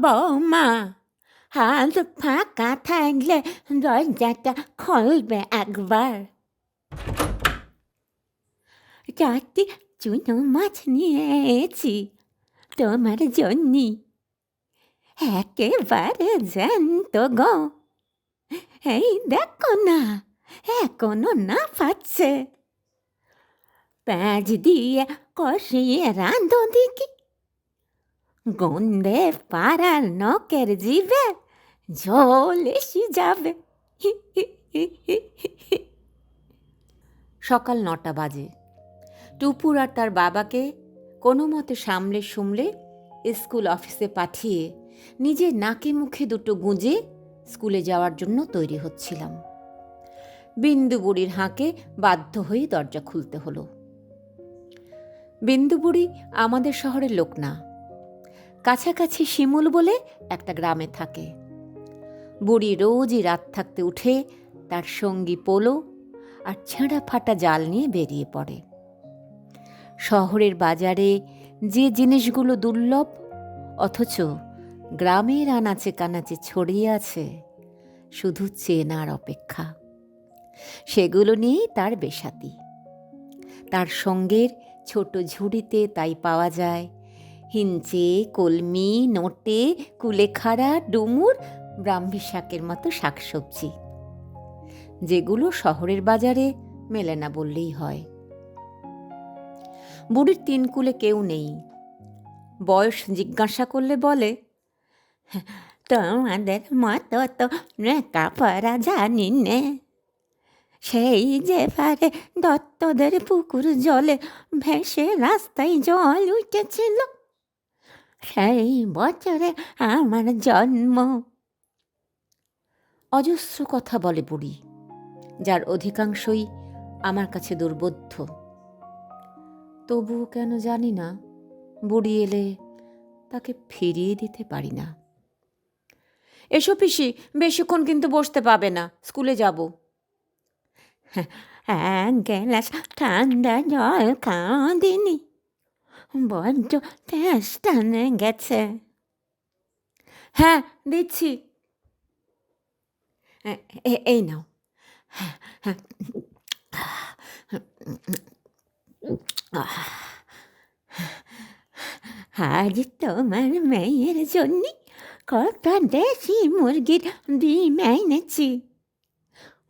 বৌমা হাত ফাঁকা থাকলে দরজাটা খুলবে একবার চারটি চুনো মাছ নিয়ে এসেছি তোমার জন্যি একেবারে জ্যান্ত গো এই দেখো এখনও না পাচ্ছে প্যাঁচ দিয়ে কষিয়ে রাঁধো দেখি গন্ধে পাড়ার নখের জিভে জল এসে যাবে সকাল নটা বাজে। টুপুর আর তার বাবাকে কোনো মতে সামলে সুমলে স্কুল অফিসে পাঠিয়ে নিজের নাকে মুখে দুটো গুঁজে স্কুলে যাওয়ার জন্য তৈরি হচ্ছিলাম। বিন্দু বুড়ির হাঁকে বাধ্য হয়ে দরজা খুলতে হলো। বিন্দু বুড়ি আমাদের শহরের লোক না। কাছাকাছি শিমুল বলে একটা গ্রামে থাকে। বুড়ি রোজই রাত থাকতে উঠে তার সঙ্গী পোলো আর ছেঁড়া ফাটা জাল নিয়ে বেরিয়ে পড়ে। শহরের বাজারে যে জিনিসগুলো দুর্লভ, অথচ গ্রামের আনাচে কানাচে ছড়িয়ে আছে, শুধু চেনার অপেক্ষা। সেগুলো নিয়েই তার বেসাতি তার সঙ্গের ছোট ঝুড়িতে তাই পাওয়া যায় হিঞ্চে কলমি, নোটে, কুলেখাড়া, ডুমুর, ব্রাহ্মী শাকের মতো শাকসবজি। যেগুলো শহরের বাজারে মেলে না বললেই হয়। বুড়ির তিন কুলে কেউ নেই। বয়স জিজ্ঞাসা করলে বলে, তোমাদের মতো তো লেখাপড়া জানি নে। সেই যে পারে দত্তদের পুকুর জলে ভেসে রাস্তায় জল উঠেছিল। সেই বছরে আমার জন্ম। অজস্র কথা বলে বুড়ি, যার অধিকাংশই আমার কাছে দুর্বোধ্য। তবুও কেন জানি না, বুড়ি এলে তাকে ফিরিয়ে দিতে পারি না। এসো পিসি, বেশিক্ষণ কিন্তু বসতে পাবে না, স্কুলে যাব। এক গ্লাস ঠান্ডা জল খাওয়া দিনি বড্ড তেজ টানে গেছে হ্যাঁ দিচ্ছি এই নাও আজ তোমার মেয়ের জন্য কত দেশি মুরগির ডিম এনেছি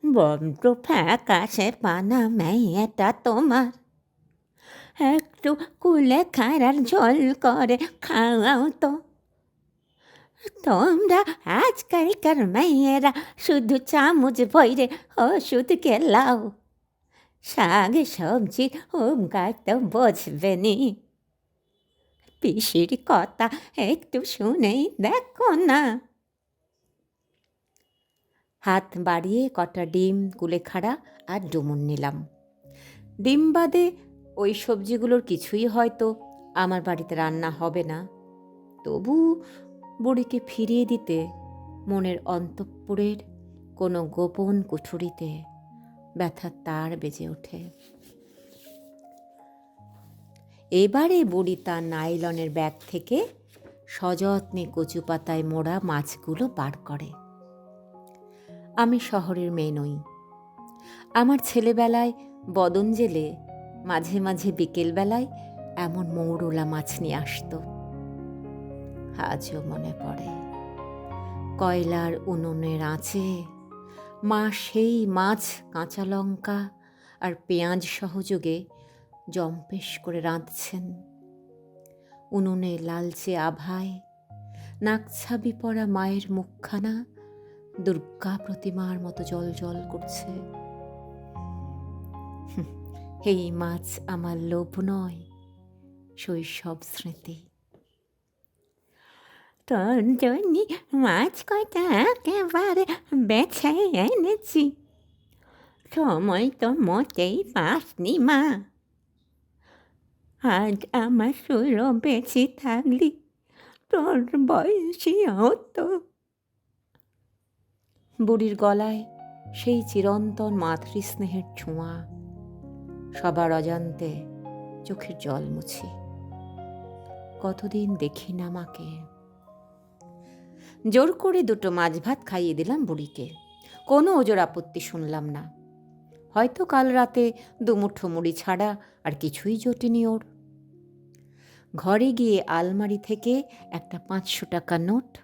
বড্ড ফ্যাকাশে পানা মেয়েটা তোমার একটু কুলে খারার ঝোল করে খাওয়াও তো। তোমরা আজকালকার মেয়েরা শুধু চামচ ভৈরে ওষুধ খেলাও। শাক সবজি উপকার তো বুঝবে নি। পিসির কথা একটু শুনেই দেখো না। হাত বাড়িয়ে কটা ডিম কুলেখাড়া আর ডুমুর নিলাম। ডিম বাদে ওই সবজিগুলোর কিছুই হয়তো আমার বাড়িতে রান্না হবে না। তবু বুড়িকে ফিরিয়ে দিতে মনের অন্তঃপুরের কোনো গোপন কুঠুরিতে ব্যথার তার বেজে ওঠে। এবারে বুড়ি তার নাইলনের ব্যাগ থেকে সযত্নে কচু পাতায় মোড়া মাছগুলো বার করে। আমি শহরের মেয়ে নই। আমার ছেলেবেলায় বদন জেলে মাঝে মাঝে বিকেলবেলায় এমন মৌরলা মাছ নিয়ে আসতো। আজও মনে পড়ে। কয়লার উনুনের আঁচে মা সেই মাছ, কাঁচা লঙ্কা আর পেঁয়াজ সহযোগে জম্পেশ করে রাঁধছেন। উনুনে লালচে আভায় নাকছাবি পড়া মায়ের মুখখানা দুর্গা প্রতিমার মতো জল জল করছে। এই মাছ আমার লোভ নয়, শৈশব স্মৃতি। তোর জন্য মাছ কয়টা একেবারে বেছে এনেছি। সময় তো মোটেই পাসনি মা। আজ আমার সুরো বেশি থাকলি, তোর বয়সী হতো। বুড়ির গলায় সেই চিরন্তন মাতৃস্নেহের ছোঁয়া। সবার অজান্তে চোখের জল মুছি। কতদিন দেখি না মাকে। জোর করে দুটো মাছ ভাত খাইয়ে দিলাম বুড়িকে। কোনো ওজোর আপত্তি শুনলাম না। হয়তো কাল রাতে দুমুঠো মুড়ি ছাড়া আর কিছুই জোটেনি ওর। ঘরে গিয়ে আলমারি থেকে একটা পাঁচশো টাকা নোট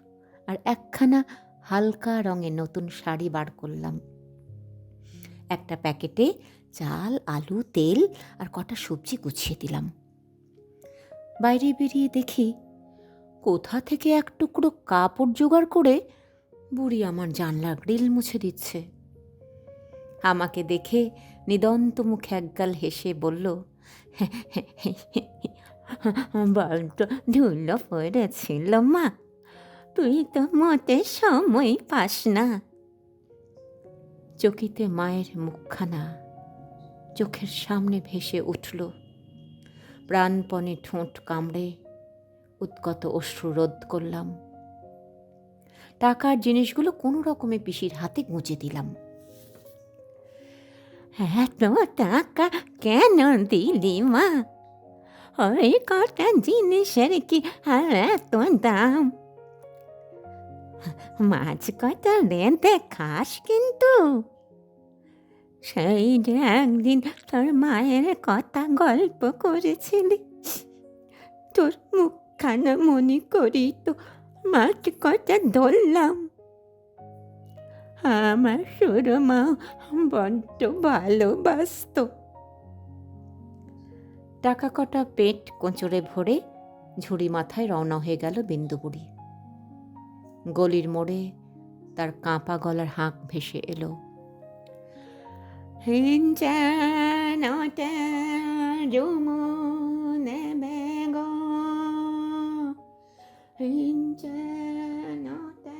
আর একখানা হালকা রঙের নতুন শাড়ি বার করলাম। একটা প্যাকেটে চাল, আলু, তেল আর কটা সবজি গুছিয়ে দিলাম। বাইরে বেরিয়ে দেখি কোথা থেকে এক টুকরো কাপড় জোগাড় করে বুড়ি আমার জানলার গ্রিল মুছে দিচ্ছে। আমাকে দেখে নিদন্ত মুখে একগাল হেসে বলল বড্ড পড়েছিল মা, তুই তো মতে সময় পাস না। চকিতে মায়ের মুখখানা চোখের সামনে ভেসে উঠল। প্রাণপণে ঠোঁট কামড়ে উৎকত অশ্রু রোধ করলাম। টাকার জিনিসগুলো কোনো রকমে পিসির হাতে গুঁজে দিলাম। এত টাকা কেন দিলি মা? ওই কটা জিনিসের কি এত দাম? মাছ কটা রেঁধে খাস কিন্তু? সেই যে একদিন তোর মায়ের কথা গল্প করেছিলি। তোর মুখখানা মনে করি তো মাছ কটা ধরলাম। আমার সুরমা বড্ড ভালোবাসত। টাকা কটা পেট কোঁচড়ে ভরে ঝুড়ি মাথায় রওনা হয়ে গেল বিন্দুবুড়ি গলির মোড়ে তার কাঁপা গলার হাঁক ভেসে এলো। হিঞ্চানটা যমুনে বেগ হিঞ্চানটা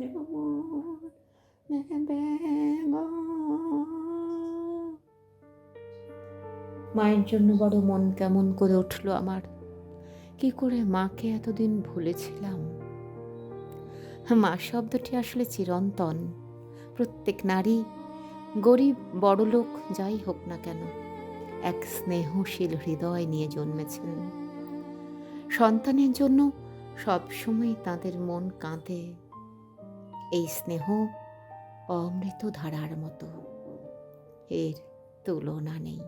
যমুনে বেগ মায়ের জন্য বড় মন কেমন করে উঠল আমার। কি করে মাকে এতদিন ভুলেছিলাম? মা শব্দটি আসলে চিরন্তন। প্রত্যেক নারী গরিব, বড়লোক, যাই হোক না কেন, এক স্নেহশীল হৃদয় নিয়ে জন্মেছেন। সন্তানের জন্য সবসময় তাদের মন কাঁদে, এই স্নেহ অমৃত ধারার মতো। এর তুলনা নেই।